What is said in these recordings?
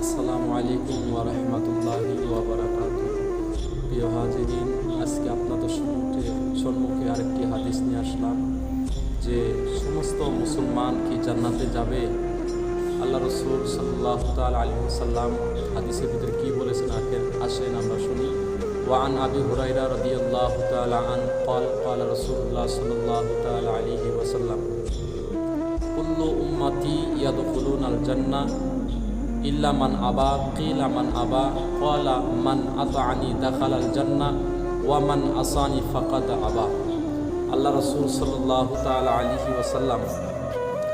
আসসালামু আলাইকুম ওরহমতুল্লাহি ওবরাকাত প্রিয় হাজিরিন আজকে আপনাদের সম্মুখে সম্মুখে আরেকটি হাদিস নিয়ে আসলাম যে সমস্ত মুসলমান কি জান্নাতে যাবে আল্লাহ রসুল সাল্লাহ তাল আলী সাল্লাম হাদিসের ভিতরে কী বলেছেন আখের আসেন আমরা শুনি ওয়ান আবি হুরাইরা রদিয়াল্লাহ তালা আন قال قال رسول الله صلى الله تعالى عليه وسلم কুল্লু উম্মতি ইয়াদখুলুন আল জান্নাহ ইল্লা মান আবা, কিলা মান আবা, ক্বালা মান আতাআনি দাখাল আল জান্নাহ ওয়া মান আসানি ফাকাদ আবা। আল্লাহ রাসূল সাল্লাল্লাহু তাআলা আলাইহি ওয়াসাল্লাম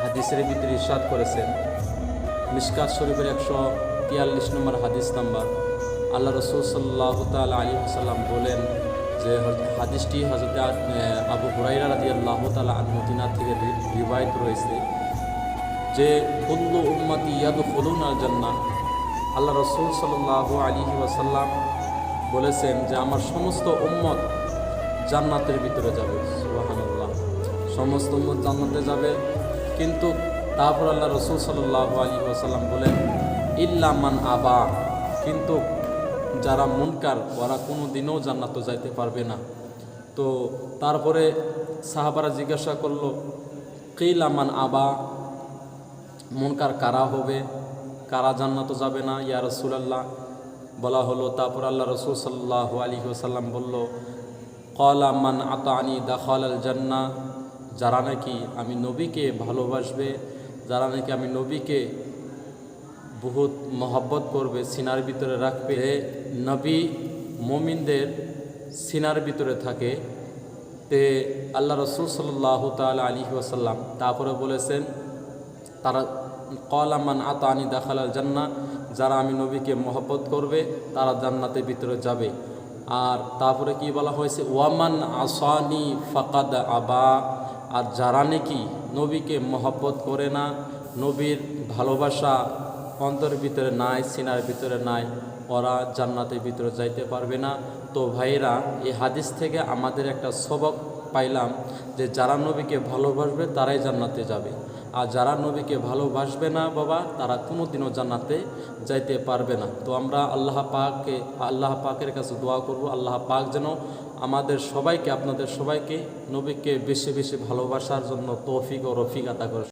হাদিসের ভিতরে ইরশাদ করেছেন, মিশকাত শরীফের একশো তিয়াল্লিশ নম্বর হাদিস নাম্বার। আল্লাহ রসুল সাল্লাহ তাল আলী সাল্লাম বলেন যে, হাদিসটি হজরত আবু হুরাইরা রাজি আল্লাহ তালা আনমদিনা থেকে রিবায়ত রয়েছে। যে কুল্লু উম্মতি ইয়াদু ফুলুন আল জান্না আল্লাহ রসুল সাল্লাহ আলী ওয়াসাল্লাম বলেছেন যে আমার সমস্ত উম্মত জান্নাতের ভিতরে যাবে। সুবহানাল্লাহ। সমস্ত উম্মত জান্নাতে যাবে। কিন্তু তারপর আল্লাহ রসুল সাল্লাহ আলী ওয়াসাল্লাম বলেন, ইল্লা মান আবা। কিন্তু যারা মুনকার, ওরা কোনো দিনও জান্নাত যাইতে পারবে না। তো তারপরে সাহাবারা জিজ্ঞাসা করল, কিলা মান আবা? মুনকার কারা হবে? কারা জান্নাত যাবে না? ইয়া রসুলাল্লাহ। বলা হলো, তারপর আল্লাহ রসুল সাল্লাহ আলী ওসাল্লাম বলল কলা মান আতানি দাখাল আল জান্না যারা নাকি আমি নবীকে ভালোবাসবে, যারা নাকি আমি নবীকে বহুত মহব্বত করবে, সিনার ভিতরে রাখবে। নবী মমিনদের সিনার ভিতরে থাকে, তে আল্লাহ রসুল সাল্লাহ তাল আলী ওসাল্লাম তারপরে বলেছেন তারা কলামান আতানি দাখাল আল জান্না, যারা আমি নবীকে মহব্বত করবে, তারা জান্নাতের ভিতরে যাবে। আর তারপরে কি বলা হয়েছে? ওয়ামান আসানি ফাকাদ আবা, আর যারা নাকি নবীকে মহব্বত করে না, নবীর ভালোবাসা অন্তরের ভিতরে নাই, সিনার ভিতরে নাই, ওরা জান্নাতের ভিতরে যাইতে পারবে না। তো ভাইরা এই হাদিস থেকে আমাদের একটা সবক পাইলাম যে যারা নবীকে ভালোবাসবে, তারাই জান্নাতে যাবে। আর যারা নবীকে ভালোবাসবে না বাবা, তারা কোনোদিনও জান্নাতে যাইতে পারবে না। তো আমরা আল্লাহ পাককে, আল্লাহ পাকের কাছে দোয়া করব। আল্লাহ পাক যেন আমাদের সবাইকে, আপনাদের সবাইকে নবীকে বেশি বেশি ভালোবাসার জন্য তৌফিক ও রফিক আতা করে।